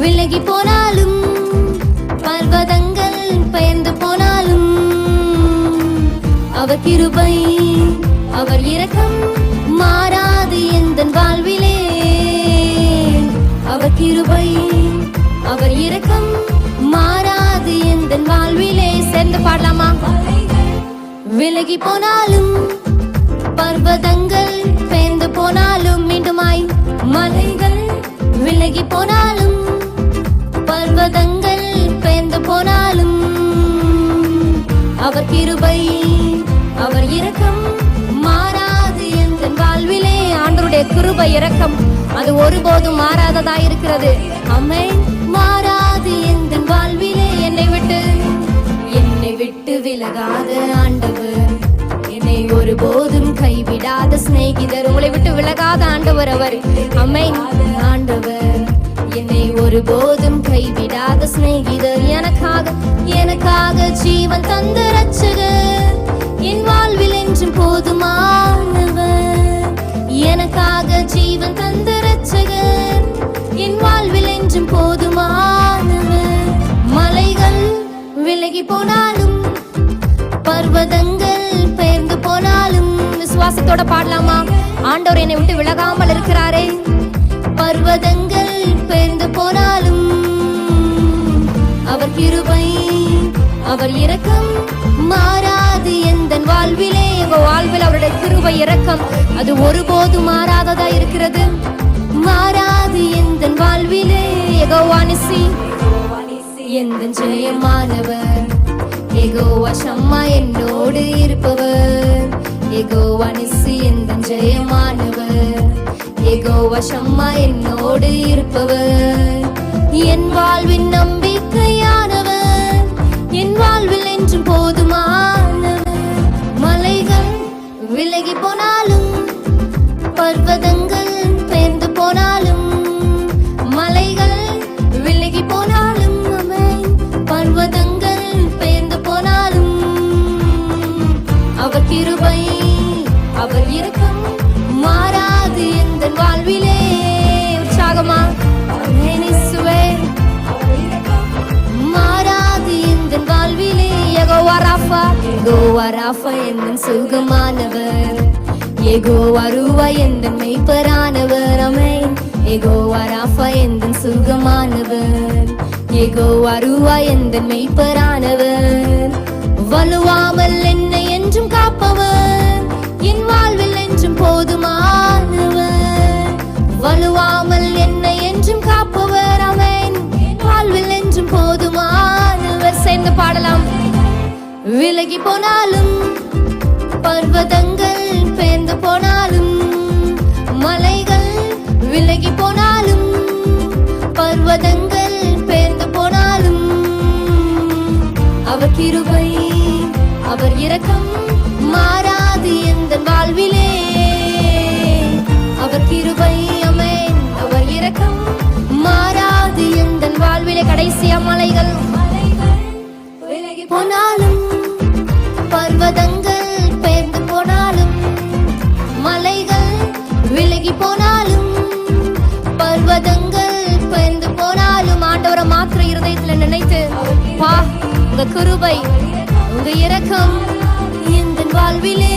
விலகி போனாலும் பர்வதங்கள் பயந்து போனாலும் அவர் கிருபை அவர் இரக்கம் மாறாது எந்த வாழ்விலே. அவர் கிருபை அவர் இரக்கம் மாறாது எந்த வாழ்விலே. சேர்ந்து பாடலாமா? விலகி போனாலும் பர்வதங்கள் பெயர்ந்து போனாலும் மீண்டுமாய் மலைகள் விலகி போனாலும் பர்வதங்கள் பெயர்ந்து போனாலும் அவர் கிருபை அவர் இரக்கம் மாறாது எந்த வாழ்விலே. ஆண்டருடைய கிருபை இரக்கம் அது ஒருபோதும் மாறாததா இருக்கிறது. அம்மை மாறாது எந்த வாழ்விலே என்னை விட்டு என்னை விட்டு விலகாத ஆண்டவர். என்னை ஒருபோதும் கைவிடாத சிநேகிதர். உங்களை விட்டு விலகாத ஆண்டவர் அவர். அம்மை ஆண்டவர் ஒருபோதும் கைவிடாத சிநேகிதர் எனக்காக எனக்காக ஜீவன் தந்த ரட்சகர் என் வாழ்வில் என்றும் போதுமானவர். எனக்காக ஜீவன் தந்த ரட்சகர் என் வாழ்வில் என்றும் போதுமானவர். மலைகள் விலகி போனாலும் பர்வதங்கள் பெயர்ந்து போனாலும் விசுவாசத்தோட பாடலாமா? ஆண்டவர் என்னை விட்டு விலகாமல் இருக்கிறாரே. பர்வதங்கள் மாறாது எந்த வாழ்விலே. எங்க வாழ்வில் அவருடைய கிருபை இறக்கம் அது ஒருபோது மாறாததா இருக்கிறது? மாறாது எந்த வாழ்விலே. எகோவானிசி எந்த ஜெயமானவர். எகோவா சம்மா என்னோடு இருப்பவர். எகோ நிசி எந்த ஜெயமானவர். எகோவா சம்மா என்னோடு இருப்பவர். என் வாழ்வு விலகி போனாலும் பர்வதங்கள் பேர்ந்து போனாலும் மலைகள் விலகி போனாலும் பர்வதங்கள் பேர்ந்து போனாலும் அவர் கிருபை அவர் இருக்கும் ராஃபா யெகோவா ராஃபா எந்த சுகமானவர். யெகோவா ரூவா எந்த மெய்ப்பரானவர். அமேன் யெகோவா ராஃபா எந்த சுகமானவர். யெகோவா ரூவா எந்த மெய்ப்பரானவர். வலுவாமல் என்னை என்றும் காப்பவர். என் வாழ்வில் என்றும் போதுமானவர். வலுவாமல் என்னை என்றும் காப்பவர். அவன் வாழ்வில் என்றும் போதுமானவர். சேர்ந்து பாடலாம். விலகி போனாலும் பர்வதங்கள் பேர்ந்து போனாலும் மலைகள் விலகி போனாலும் பர்வதங்கள் பேர்ந்து போனாலும் அவர் கிருபை அவர் இரக்கம் மாறாது எந்த வாழ்விலே. அவர் கிருபை அமேன் அவர் இரக்கம் மாறாது எந்த வாழ்விலே. கடைசியா மலைகள் விலகி போனாலும் விலகி போனாலும் பர்வதங்கள் பெயர்ந்து போனாலும் ஆண்டவரை மாத்திர இருதயத்துல நினைத்து பா உங்க குருபை உங்க இரக்கம் எந்த வாழ்விலே.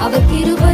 அவர் கிருபை